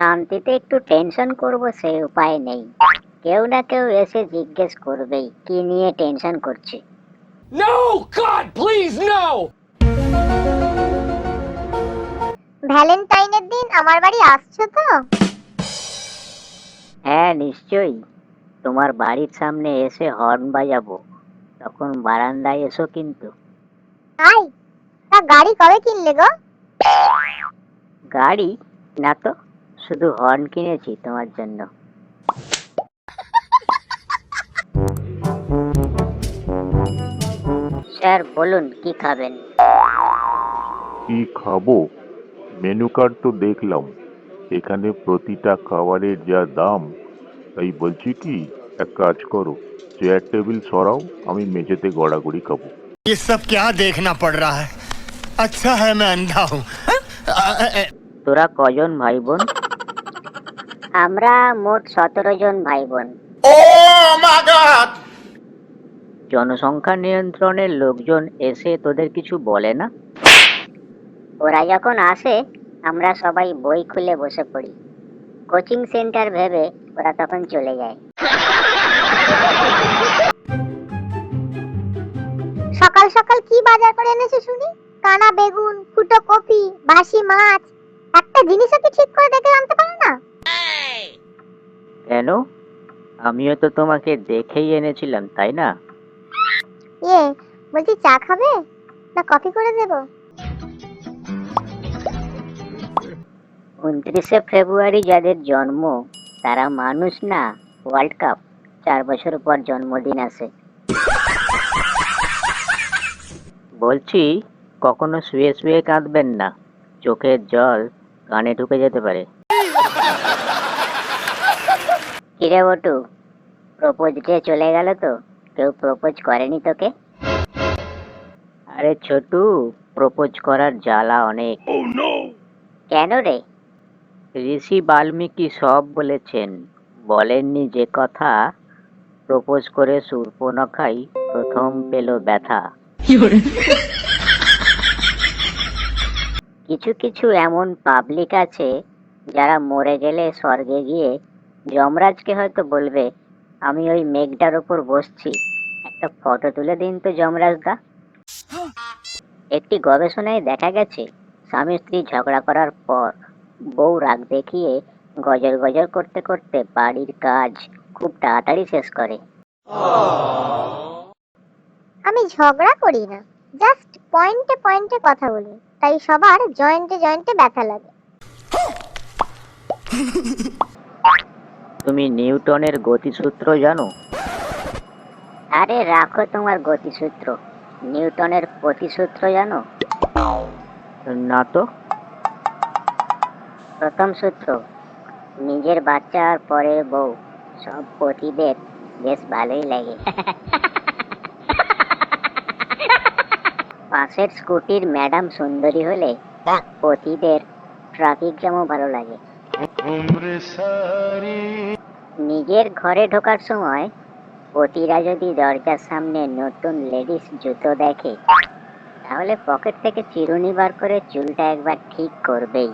শান্তিতে একটু টেনশন করব সেই উপায় নেই। কেউ না কেউ এসে জিজ্ঞেস করবেই কি নিয়ে টেনশন করছে? No! God, please, no! ভ্যালেন্টাইনের দিন আমার বাড়ি আসছো তো? হ্যাঁ নিশ্চয়ই। তোমার বাড়ির সামনে এসে হর্ন বাজাবো। তখন বারান্দায় এসো কিন্তু। তাই? তা গাড়ি কবে কিনলে গো? গাড়ি? না তো। শুধু হর্ন কিনেছি তোমার জন্য স্যার বলুন কি খাবেন কি খাবো মেনু কার্ড তো দেখলাম এখানে প্রতিটা খাবারের যা দাম তাই বলছি কি এক কাজ করো চেয়ার টেবিল সরাও আমি মেঝেতে গড়াগড়ি খাবো ये सब क्या देखना पड़ रहा है अच्छा है मैं अंधा हूँ তোরা কজন ভাই বোন আমরা মোট সতেরো জন ভাই বোন জনসংখ্যা নিয়ন্ত্রণের লোকজন এসে তোদের কিছু বলে না? ওরা যখন আসে আমরা সবাই বই খুলে বসে পড়ি। কোচিং সেন্টার ভেবে ওরা তখন চলে যায়। সকাল সকাল কি বাজার করে এনেছো শুনি? কানা বেগুন ফুটো কপি বাসি মাছ। একটা জিনিসও কি ঠিক করে দেখে আনতে পারো না? কেন? আমিও তো তোমাকে দেখেই এনেছিলাম তাই না? ইয়ে বলছি চা খাবে? না কফি করে দেবো? উনত্রিশে ফেব্রুয়ারি যাদের জন্ম তারা মানুষ না ওয়ার্ল্ড কাপ চার বছর পর জন্মদিন আসে বলছি কখনো শুয়ে শুয়ে কাঁদবেন না। চোখের জল কানে ঢুকে যেতে পারে। কিরে বটু? প্রপোজ ডে চলে গেল তো? কেউ প্রপোজ করেনি তোকে? আরে ছোটু প্রপোজ করার জ্বালা অনেক। কেন রে? ঋষি বাল্মীকি সব বলেছেন বলেননি যে কথা প্রপোজ করে সুর্পনখাই প্রথম পেল ব্যথা। কিছু কিছু এমন পাবলিক আছে যারা মরে গেলে স্বর্গে গিয়ে যমরাজকে হয়তো বলবে, আমি ওই মেঘটার উপর বসছি, একটা ফটো তুলে দিন তো যমরাজ দা একটি গবেষণায় দেখা গেছে, স্বামী স্ত্রী ঝগড়া করার পর বউ রাগ দেখিয়ে গজল গজল করতে করতে বাড়ির কাজ খুব তাড়াতাড়ি শেষ করে। আমি ঝগড়া করি না, জাস্ট পয়েন্টে পয়েন্টে কথা বলি, তাই সবার জয়েন্টে জয়েন্টে ব্যথা লাগে। তুমি নিউটনের গতিসূত্র জানো? আরে রাখো তোমার গতিসূত্র। নিউটনের প্রতিসূত্র জানো? না তো। প্রথম সূত্র নিজের বাচ্চা আর পরে বউ সব পতিদের বেশ ভালোই লাগে। পাশের স্কুটির ম্যাডাম সুন্দরী হলে পতিদের ট্রাফিক জ্যামও ভালো লাগে। নিজের ঘরে ঢোকার সময় পতিরা যদি দরজার সামনে নতুন লেডিস জুতো দেখে, তাহলে পকেট থেকে চিরুনি বার করে চুলটা একবার ঠিক করবেই।